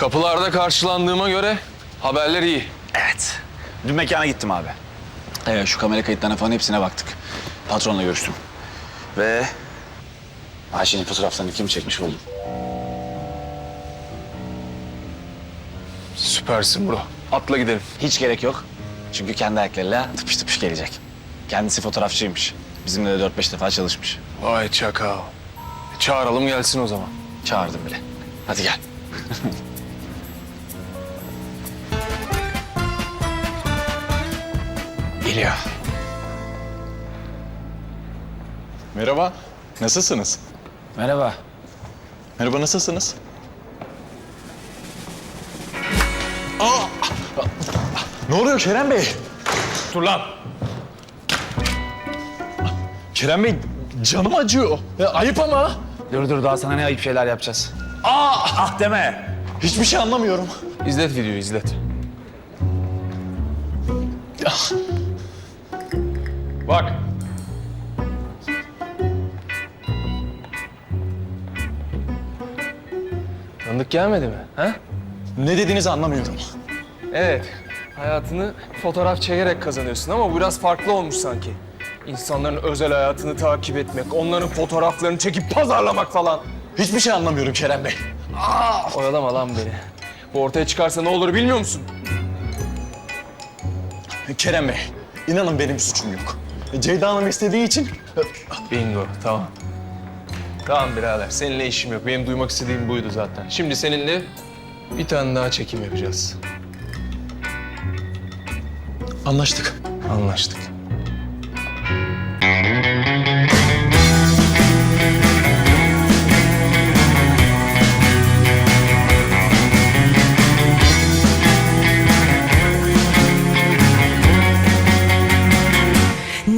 Kapılarda karşılandığıma göre haberler iyi. Evet. Dün mekana gittim abi. Evet, şu kamera kayıtlarına falan hepsine baktık. Patronla görüştüm. Ve Ayşe'nin fotoğraflarını kim çekmiş buldum. Süpersin bro. Atla gidelim. Hiç gerek yok. Çünkü kendi ayakklarıyla tıpış tıpış gelecek. Kendisi fotoğrafçıymış. Bizimle de 4-5 defa çalışmış. Vay çakal. Çağıralım gelsin o zaman. Çağırdım bile. Hadi gel. Geliyor. Merhaba, nasılsınız? Merhaba. Merhaba, nasılsınız? Aa! Ne oluyor Kerem Bey? Dur lan. Kerem Bey, canım acıyor. Ya, ayıp ama. Dur dur daha sana ne ayıp şeyler yapacağız. Aa! Ah deme. Hiçbir şey anlamıyorum. İzlet videoyu izlet. Bak. Tanıdık gelmedi mi? Ha? Ne dediğinizi anlamıyorum. Evet. Hayatını fotoğraf çekerek kazanıyorsun ama bu biraz farklı olmuş sanki. İnsanların özel hayatını takip etmek, onların fotoğraflarını çekip pazarlamak falan. Hiçbir şey anlamıyorum Kerem Bey. Oyalama lan beni. Bu ortaya çıkarsa ne olur bilmiyor musun? Kerem Bey, inanın benim suçum yok. Ceyda Hanım istediği için... Bingo, tamam. Tamam birader, seninle işim yok. Benim duymak istediğim buydu zaten. Şimdi seninle bir tane daha çekim yapacağız. Anlaştık. Anlaştık.